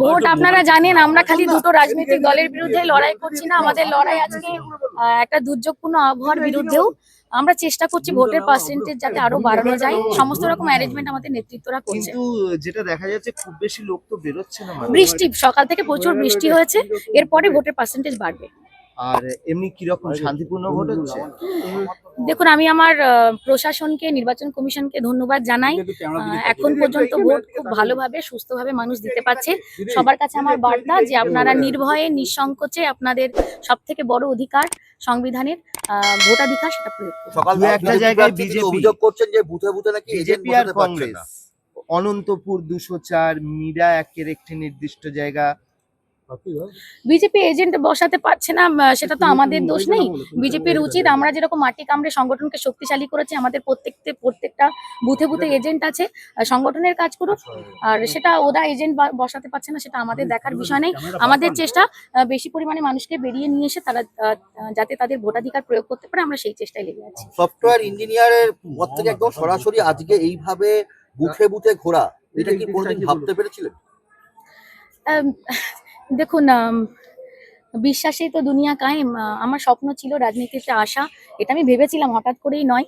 Vote আপনারা জানেন আমরা খালি দুটো রাজনৈতিক দলের বিরুদ্ধে লড়াই করছি না। আমাদের লড়াই আজকে আহ, একটা দুর্যোগপূর্ণ আবহাওয়ার বিরুদ্ধেও আমরা চেষ্টা করছি ভোটের পার্সেন্টেজ যাতে আরও বাড়ানো যায়। সমস্ত রকম অ্যারেঞ্জমেন্ট আমাদের নেতৃত্বরা করছে। কিন্তু যেটা দেখা যাচ্ছে খুব বেশি লোক তো বেরোচ্ছে না মানে। বৃষ্টি সকাল থেকে প্রচুর বৃষ্টি হয়েছে। এরপরে ভোটের পার্সেন্টেজ বাড়বে। আর এমনি কীরকম শান্তিপূর্ণ ভোট হচ্ছে? দেখুন আমি আমার প্রশাসনকে নির্বাচন কমিশনকে ধন্যবাদ জানাই। এখন পর্যন্ত ভোট খুব ভালোভাবে সুস্থভাবে মানুষ দিতে পারছে। সবার কাছে আমার বার্তা যে আপনারা নির্ভয়ে নিঃসংকোচে আপনাদের সব থেকে বড় অধিকার সংবিধানের আহ, ভোটাধিকার সেটা প্রয়োগ সকাল একটা জায়গায় বিজেপি অভিযোগ করছেন যে বুথে বুথে নাকি এজেন্ট বিজেপি আর কংগ্রেস। অনন্তপুর দুশো চার মীরা একের একটি নির্দিষ্ট জায়গা। বিজেপি এজেন্ট বসাতে পারছে না সেটা তো আমাদের দোষ নেই। বিজেপির উচিত আমরা যেরকম মাটি কামড়ে সংগঠনকে শক্তিশালী করেছি আমাদের প্রত্যেকতে প্রত্যেকটা বুথে বুথে এজেন্ট আছে সংগঠনের কাজ করুক। আর সেটা ওরা এজেন্ট বসাতে পারছে না সেটা আমাদের দেখার বিষয় নেই। আমাদের চেষ্টা বেশি পরিমাণে মানুষকে বেরিয়ে নিয়ে এসে তারা যাতে তাদের ভোটাধিকার প্রয়োগ করতে পারে আমরা সেই চেষ্টায় লেগে আছি। সফটওয়্যার ইঞ্জিনিয়ারের পদ থেকে একদম সরাসরি আজকে এইভাবে বুথে বুথে ঘোরা এটা কি কোনোদিন ভাবতে পেরেছিলেন? দেখুন বিশ্বাসে বিশ্বাসেই তো দুনিয়া কায়েম। আমার স্বপ্ন ছিল রাজনীতিতে আসা, এটা আমি ভেবেছিলাম, হঠাৎ করেই নয়।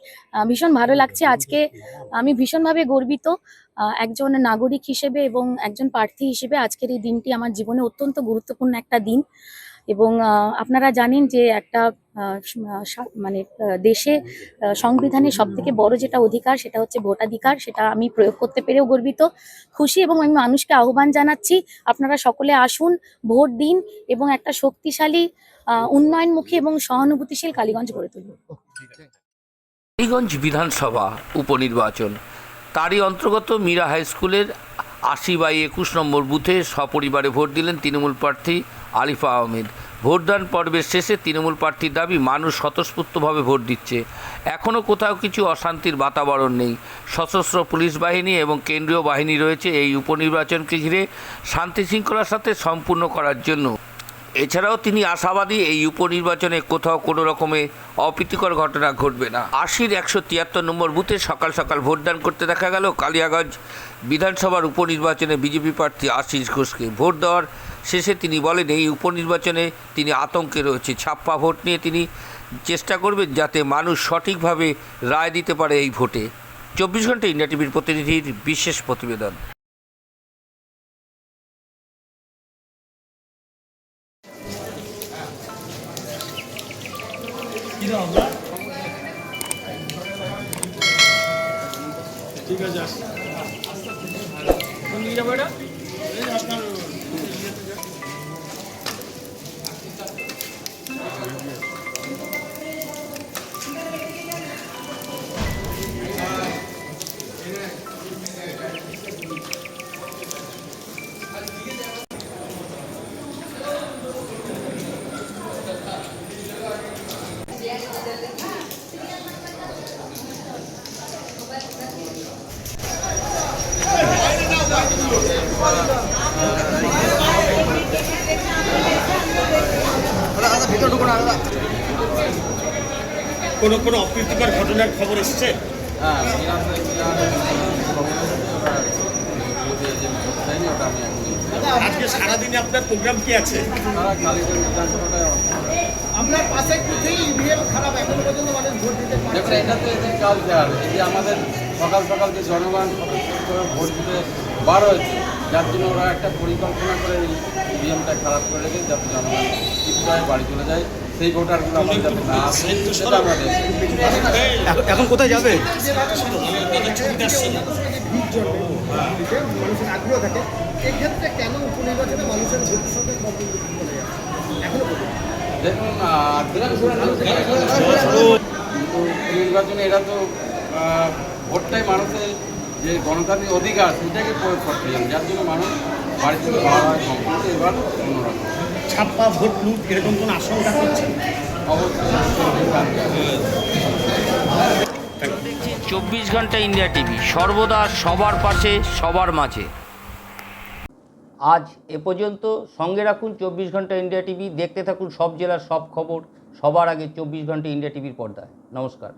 ভীষণ ভালো লাগছে আজকে। আমি ভীষণভাবে গর্বিত একজন নাগরিক হিসেবে এবং একজন প্রার্থী হিসেবে আজকের এই দিনটি আমার জীবনে অত্যন্ত গুরুত্বপূর্ণ একটা দিন। এবং আপনারা জানেন যে একটা মানে দেশে সংবিধানের সব থেকে বড় যেটা অধিকার সেটা হচ্ছে ভোটাধিকার, সেটা আমি প্রয়োগ করতে পেরেও গর্বিত, খুশি এবং আমি মানুষকে আহ্বান জানাচ্ছি, আপনারা সকলে আসুন, ভোট দিন এবং একটা শক্তিশালী উন্নয়নমুখী এবং সহানুভূতিশীল কালীগঞ্জ গড়ে তুলুন। কালীগঞ্জ বিধানসভা উপনির্বাচন, তারই অন্তর্গত মীরা হাই স্কুলের আশি বাই একুশ নম্বর বুথে সপরিবারে ভোট দিলেন তৃণমূল প্রার্থী আলিফা আহমেদ। ভোটদান পর্বের শেষে তৃণমূল প্রার্থীর দাবি, মানুষ স্বতঃস্ফূর্তভাবে ভোট দিচ্ছে। এখনও কোথাও কিছু অশান্তির বাতাবরণ নেই। সশস্ত্র পুলিশ বাহিনী এবং কেন্দ্রীয় বাহিনী রয়েছে এই উপনির্বাচনকে ঘিরে শান্তি শৃঙ্খলার সাথে সম্পূর্ণ করার জন্য। এছাড়াও তিনি আশাবাদী এই উপনির্বাচনে কোথাও কোনো রকমে অপ্রীতিকর ঘটনা ঘটবে না। আশির একশো তিয়াত্তর নম্বর বুথে সকাল সকাল ভোটদান করতে দেখা গেল কালিয়াগঞ্জ বিধানসভার উপনির্বাচনে বিজেপি প্রার্থী আশিস ঘোষকে ভোট দেওয়ার শেষে তিনি বলেন, এই উপনির্বাচনে তিনি আতঙ্কে রয়েছে। ছাপ্পা ভোট নিয়ে তিনি চেষ্টা করবেন যাতে মানুষ সঠিকভাবে রায় দিতে পারে এই ভোটে। চব্বিশ ঘণ্টা ইন্ডিয়া টিভির প্রতিনিধির বিশেষ প্রতিবেদন। తీయబడ কোনো কোনো অপ্রীতিকর ঘটনার খবর এসছে? আজকে সারাদিনে আপনার প্রোগ্রাম কি আছে? আপনার পাশের বুথেই ইভিএম খারাপ এখনও পর্যন্ত মানুষ ভোট দিতে পারছে দেখুন এটা তো এদের কালচার এই যে আমাদের সকাল সকাল যে জনগণ করে ভোট দিতে বার হয়েছে। যার জন্য ওরা একটা পরিকল্পনা করে ইভিএমটা খারাপ করে রেখে যাতে জনগণ ঠিকঠাক বাড়ি চলে যায়। সেই ভোটারগুলো আমাদের যাতে না আসে সেটা আমরা এখন কোথায় যাবে? মানুষের আগ্রহ থাকে এক্ষেত্রে কেন উপনির্বাচনে মানুষের এখনও দেখুন কিন্তু নির্বাচনে এরা তো ভোটটাই মানুষের যে গণতান্ত্রিক অধিকার সেটাকে প্রয়োগ করতে চান যার জন্য মানুষ বাড়ি থেকে বার হয় কিন্তু এবার অন্যরকম। ছাপ্পা ভোট লুট এরকম কোনো আশঙ্কা অবশ্যই চব্বিশ ঘণ্টা ইন্ডিয়া টিভি সর্বদা সবার পাশে সবার মাঝে। আজ এ পর্যন্ত সঙ্গে রাখুন চব্বিশ ঘণ্টা ইন্ডিয়া টিভি দেখতে থাকুন সব জেলার সব খবর সবার আগে চব্বিশ ঘণ্টা ইন্ডিয়া টিভির পর্দায়। নমস্কার।